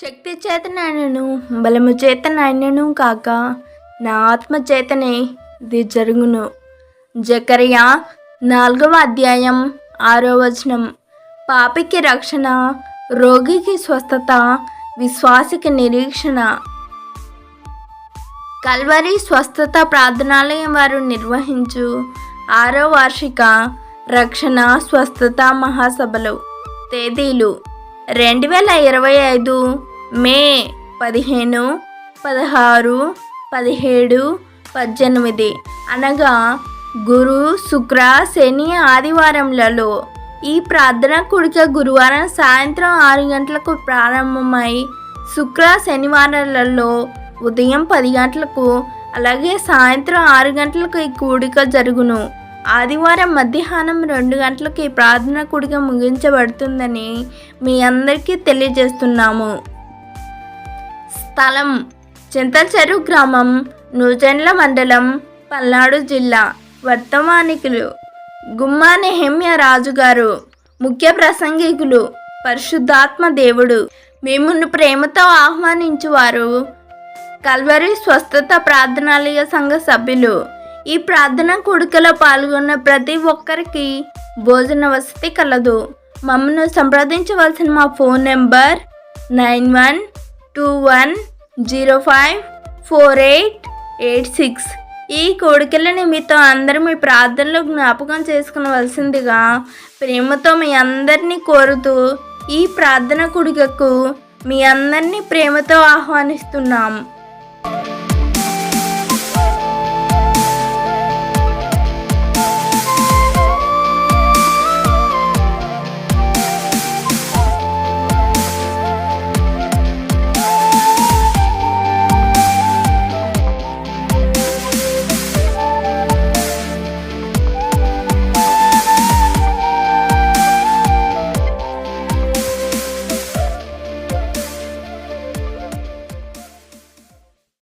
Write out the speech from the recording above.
శక్తి చేత నాయనను బలము చేత నాయనను కాక నా ఆత్మ చేతనే ఇది జరుగును. జకరియా నాలుగవ అధ్యాయం ఆరో వచనం. పాపికి రక్షణ రోగికి స్వస్థత విశ్వాసికి నిరీక్షణ. కల్వరి స్వస్థత ప్రార్థనాలయం వారు నిర్వహించు. ఆరో వార్షిక రక్షణ స్వస్థత మహాసభలు. తేదీలు రెండు వేల ఇరవై ఐదు మే పదిహేను పదహారు పదిహేడు పద్దెనిమిది అనగా గురు శుక్ర శని ఆదివారంలలో ఈ ప్రార్థన కూడిక గురువారం సాయంత్రం ఆరు గంటలకు ప్రారంభమై శుక్ర శనివారాలలో ఉదయం పది గంటలకు అలాగే సాయంత్రం ఆరు గంటలకు ఈ కూడిక జరుగును. ఆదివారం మధ్యాహ్నం రెండు గంటలకి ప్రార్థన కూడిక ముగించబడుతుందని మీ అందరికీ తెలియజేస్తున్నాము. స్థలం చింతచెరు గ్రామం నూజెండ్ల మండలం పల్నాడు జిల్లా. వర్తమానికులు గుమ్మా నెహమ్య రాజుగారు ముఖ్య ప్రసంగికులు పరిశుద్ధాత్మ దేవుడు. మిమ్మల్ని ప్రేమతో ఆహ్వానించువారు కల్వరి స్వస్థత ప్రార్థనాలయ సంఘ సభ్యులు. ఈ ప్రార్థన కూడికలో పాల్గొన్న ప్రతి ఒక్కరికి భోజన వసతి కలదు. మమ్మను సంప్రదించవలసిన మా phone number nine one two one zero five four eight eight six. ఈ కోడికల నిమిత్తం అందరూ మీ ప్రార్థనలో జ్ఞాపకం చేసుకునవలసిందిగా ప్రేమతో మీ అందరినీ కోరుతూ ఈ ప్రార్థన కుడికకు మీ అందరినీ ప్రేమతో ఆహ్వానిస్తున్నాం.